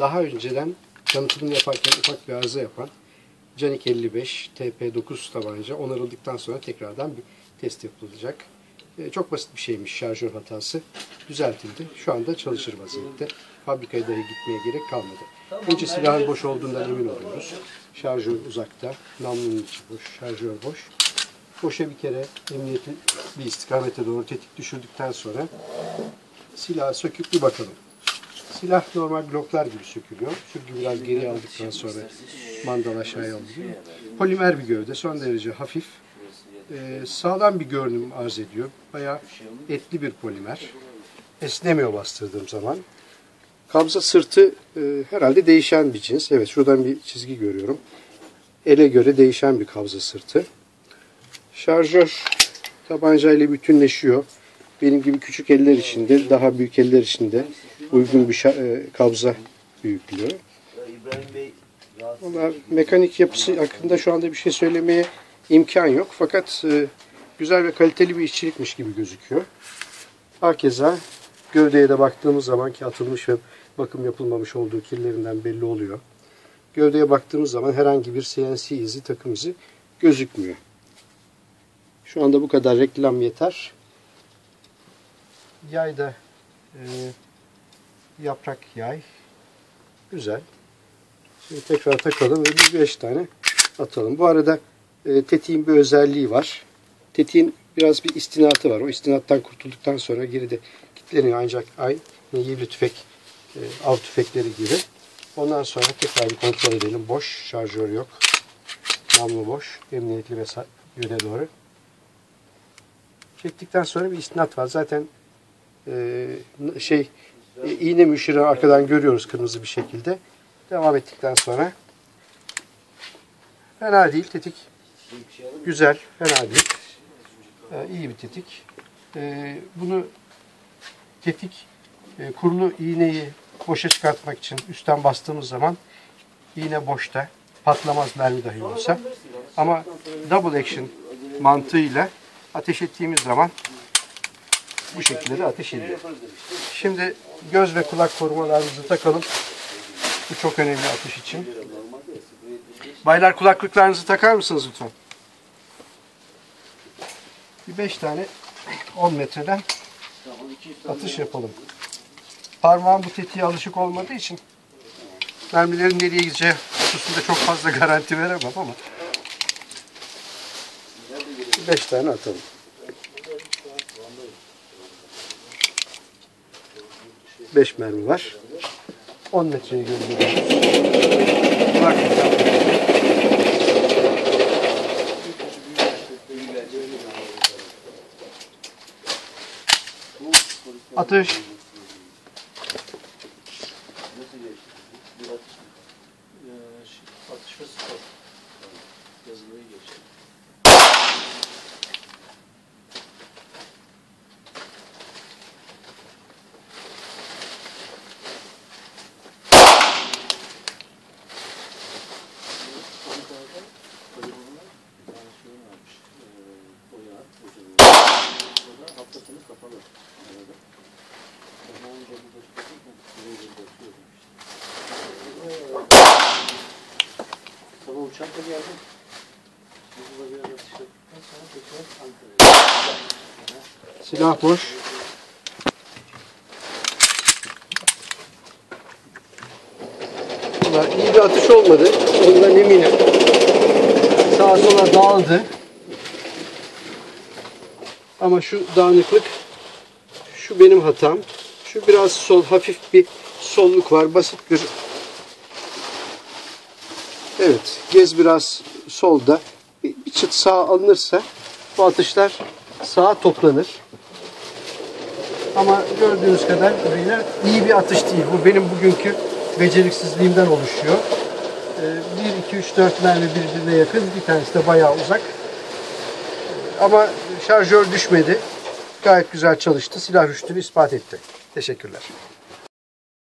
daha önceden tanıtımını yaparken ufak bir arıza yapan Canik 55 TP9 tabanca onarıldıktan sonra tekrardan bir test yapılacak. E, Çok basit bir şeymiş şarjör hatası. Düzeltildi. Şu anda çalışır vaziyette. Fabrikaya dahi gitmeye gerek kalmadı. Önce silahın boş olduğundan emin oluyoruz. Şarjör uzakta, namlunun içi boş, şarjör boş. Boşa bir kere emniyeti bir istikamete doğru tetik düşürdükten sonra silahı söküp bir bakalım. Silah normal bloklar gibi sökülüyor. Sürgü biraz geri aldıktan sonra mandal aşağıya alınıyor. Polimer bir gövde, son derece hafif. Ee, sağlam bir görünüm arz ediyor. Bayağı etli bir polimer. Esnemiyor bastırdığım zaman. Kabza sırtı e, herhalde değişen bir cins. Evet şuradan bir çizgi görüyorum. Ele göre değişen bir kabza sırtı. Şarjör tabancayla bütünleşiyor. Benim gibi küçük eller için de daha büyük eller için de uygun bir e, kabza büyüklüğü. Valla mekanik yapısı hakkında şu anda bir şey söylemeye imkan yok. Fakat e, güzel ve kaliteli bir işçilikmiş gibi gözüküyor. Hakeza gövdeye de baktığımız zaman ki atılmış ve bakım yapılmamış olduğu kirlerinden belli oluyor. Gövdeye baktığımız zaman herhangi bir CNC izi, takım izi gözükmüyor. Şu anda bu kadar reklam yeter. Yay da e, yaprak yay. Güzel. Şimdi tekrar takalım ve bir beş tane atalım. Bu arada e, tetiğin bir özelliği var. Tetiğin biraz bir istinatı var. O istinattan kurtulduktan sonra geride kilitleniyor ancak aynı yivli tüfek, e, av tüfekleri gibi. Ondan sonra tekrar bir kontrol edelim. Boş, şarjör yok. Namlu boş, emniyetli ve yöne doğru. Çektikten sonra bir istinat var. Zaten şey e, iğne müşiri arkadan görüyoruz kırmızı bir şekilde. Devam ettikten sonra fena değil tetik. Güzel, fena değil. Ee, iyi bir tetik. Bunu tetik e, kurulu iğneyi boşa çıkartmak için üstten bastığımız zaman iğne boşta. Patlamaz mermi dahi olsa. Ama double action mantığıyla ateş ettiğimiz zaman bu şekilde de ateş ediyor. Şimdi göz ve kulak korumalarımızı takalım. Bu çok önemli atış için. Baylar kulaklıklarınızı takar mısınız lütfen? Bir beş tane 10 metreden atış yapalım. Parmağım bu tetiğe alışık olmadığı için mermilerin nereye gideceği hususunda çok fazla garanti veremem ama bir beş tane atalım. Beş mermi var. 10 metreye gönderiyoruz. Kulaklık yapıyoruz. Atış. Atış ve spor. Yazılıyı geçti. Ankara'da Kaliforniya bir tane şey varmış. Ee, Oya, Ocak'ın. O da hafta sonu kapalı. Arada. Daha önce burada tutuyordum. Buraya bakıyordum işte. Burada biraz tekrar Ankara'ya. Silah boş. Valla iyi bir atış olmadı. Ondan eminim. Sağa sola dağıldı. Ama şu dağınıklık şu benim hatam. Şu biraz sol hafif bir solluk var. Basit bir Evet. Gez biraz solda. Bir, bir çıt sağa alınırsa bu atışlar sağa toplanır. Ama gördüğünüz kadarıyla iyi bir atış değil. Bu benim bugünkü beceriksizliğimden oluşuyor. 1, 2, 3, 4 mermi birbirine yakın. Bir tanesi de bayağı uzak. Ama şarjör düşmedi. Gayet güzel çalıştı. Silah rüştünü ispat etti. Teşekkürler.